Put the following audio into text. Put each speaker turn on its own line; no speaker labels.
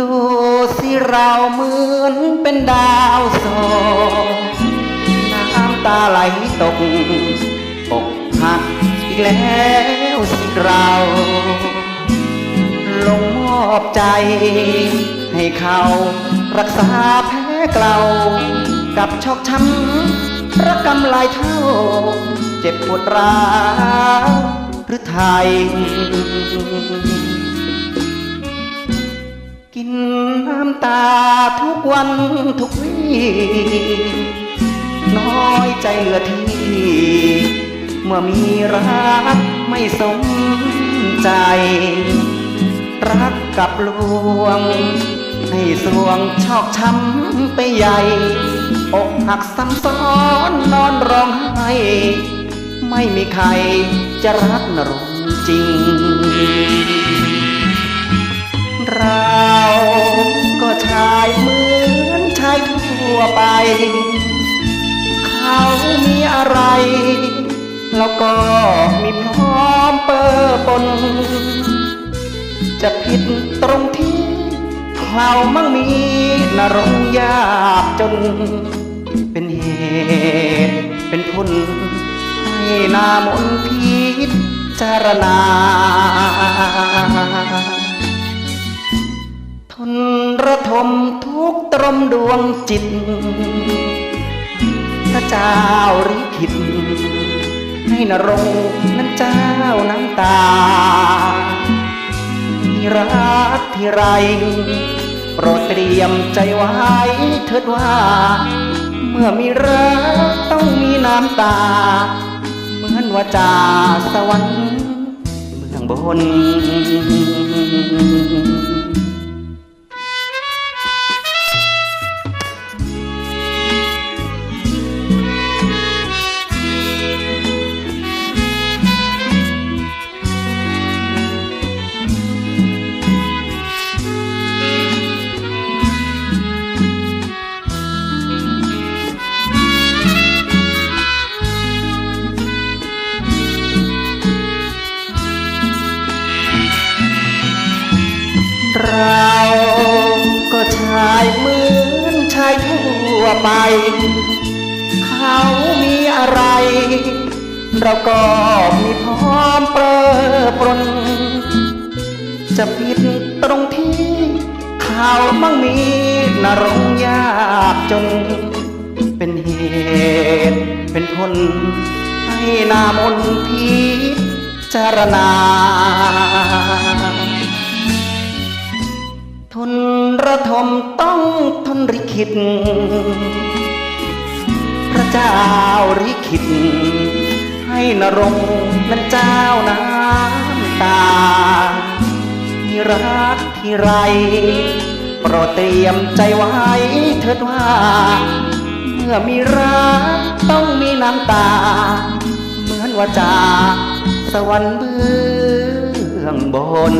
ดูสิเราเหมือนเป็นดาวสองน้ำตาไหลตกอกหักอีกแล้วสิเรา ลงมอบใจ ให้เขารักษาแพ้เกลากับชอกช้ำรักกำลายเท่า เจ็บปวดร้าวหรือไทย น้ำตาทุกวันทุกวีน้อยใจเหลือที่ เมื่อมีรักไม่สมใจ รักกับลวง ให้สวงชอกช้ำไปใหญ่ อกหักซ้ำซ้อนนอนร้องไห้ ไม่มีใครจะรักนรงจริงเราก็ ชายเหมือนชายทั่วไป เขามีอะไร แล้วก็มีพร้อมเปิดปน จะผิดตรงที่เขามั่งมีนรงยากจน เป็นเหตุเป็นผลให้นามนพิจารณา ระทมทุกตรมดวงจิต พระเจ้าริขิตให้นรงนั้นเจ้าน้ำตามีรักที่ไรโปรดเตรียมใจไว้เถิดว่า เมื่อมีรักต้องมีน้ำตา เหมือนว่าจาสวรรค์เมืองบน เราก็ชายเหมือนชายทั่วไป เขามีอะไร เราก็มีพร้อมเปิดปรน จะผิดตรงที่ เขามั่งมีนรงยากจน เป็นเหตุเป็นผลให้นามนพิจารณา ระทมต้องทนริขิต พระเจ้าริขิต ให้นรงนั้นเจ้าน้ำตามีรักที่ไร โปรดเตรียมใจไว้เถิดว่า เมื่อมีรักต้องมีน้ำตา เหมือนว่าจาสวรรค์เบื้องบน